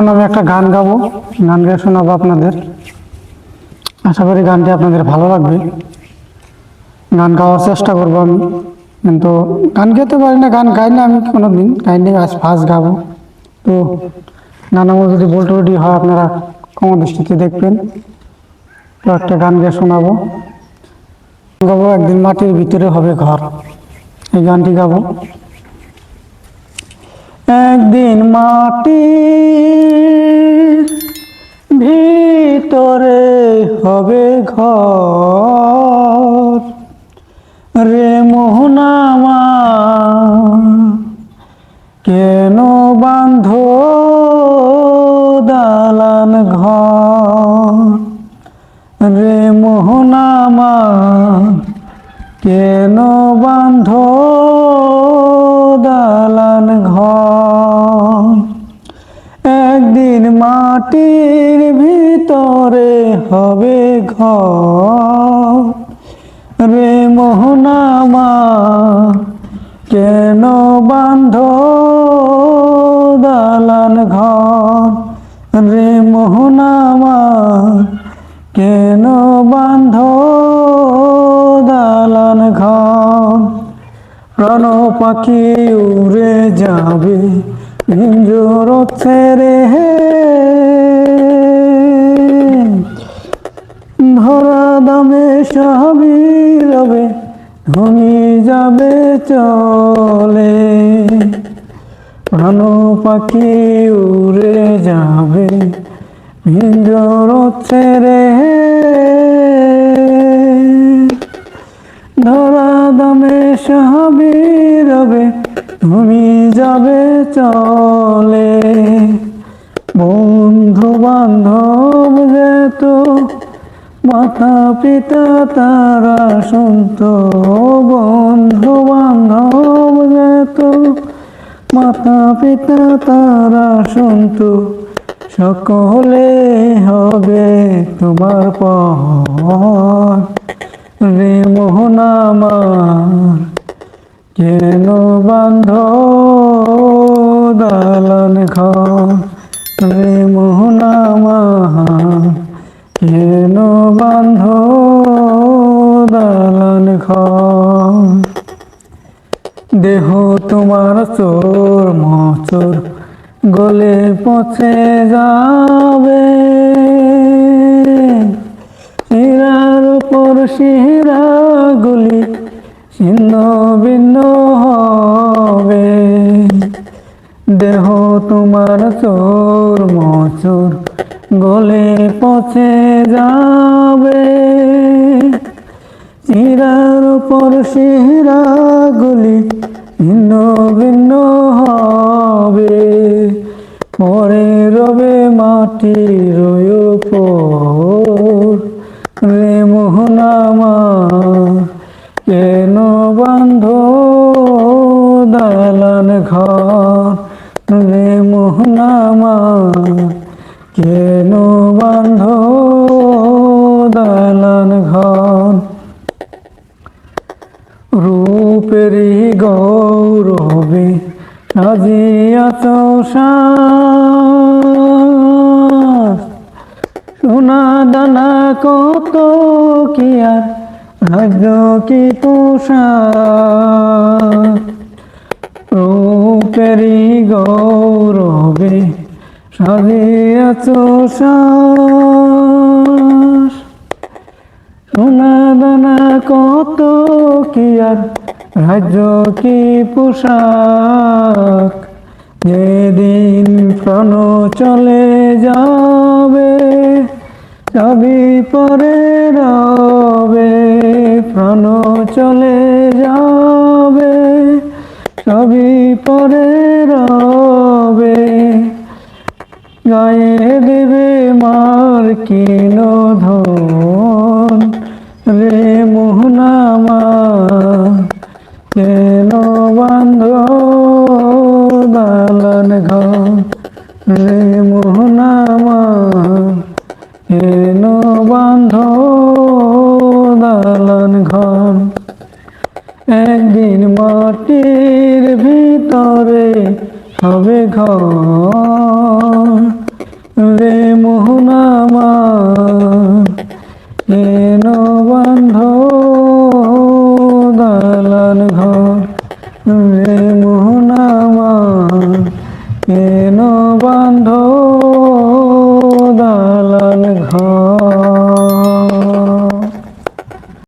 আমি একটা গান গাবো, গান গেয়ে শোনাবো আপনাদের। আশা করি গানটি আপনাদের ভালো লাগবে। গান গাওয়ার চেষ্টা করব আমি, কিন্তু গান গাইতে পারি না, গান গাই না আমি কোনো দিন গাইনি, আজ ফার্স্ট গাবো। তো গান আমার যদি বোল্টি হয়, আপনারা কম দৃষ্টিতে দেখবেন। তো একটা গান গেয়ে শোনাবো। গাবো, একদিন মাটির ভিতরে হবে ঘর। এই গানটি গাবো। একদিন মাটির ভিতরে হবে ঘর। রে মোহনামা, কেন বান্ধ দালান ঘর? রে মোহনামা, কেন বান্ধ দালান ঘর। একদিন মাটির ভিতরে হবে ঘর। রে মোহনামা, কেন বান্ধ দালান ঘর? রে মোহনামা, কেন বান্ধ দালান ঘর? প্রাণ পাখি উড়ে যাবে নিজর ছেড়ে ধরা দামে সবই রবে ঘুমি যাবে চলে। প্রাণ পাখি উড়ে যাবে নিজর ছেড়ে ধরা দামে সাহাবি রবে, তুমি যাবে চলে। বন্ধু বান্ধব যেত মাতা পিতা তারা শুনত। বন্ধু বান্ধব যেত মাতা পিতা তারা শুনত। সকলে হবে তোমার পর। রে মোহনামার। কেন বান্ধ দালান ঘর? রে মোহনামার, কেন বান্ধ দালান ঘর? দেহ তোমার চোর, মচোর গলে পচে যাবে। গুলি ছিন্ন ভিন্ন হবে। দেহ তোমার চোর মচোর গলে পচে যাবে। চিরার উপর শিরা গুলি ভিন্ন ভিন্ন হবে। পরে রবে মাটির উপর রে মোহনামা, কেন বান্ধ দালান ঘর রে মোহনামা কেন বান্ধ দালান ঘর রূপেরই গৌরবে সাজিয়াছ সাজ। সোনা দানা কত কি আর রাজ্য কি পোশাক? রূপেরই গৌরবে সাজিয়াছ সোনা দানা কত কি আর রাজ্য কি পোশাক? যেদিন প্রাণ চলে যাবে সবই পরে রবে, প্রাণ চলে যাবে। সবই পরে রবে। গায়ে দেবে মার কিন ধন। রে মোহনামা কেন বান্ধ দালান ঘর? রে মোহনামা কেন হন একদিন মাটির ভিতরে হবে ঘর। রে মোহনামা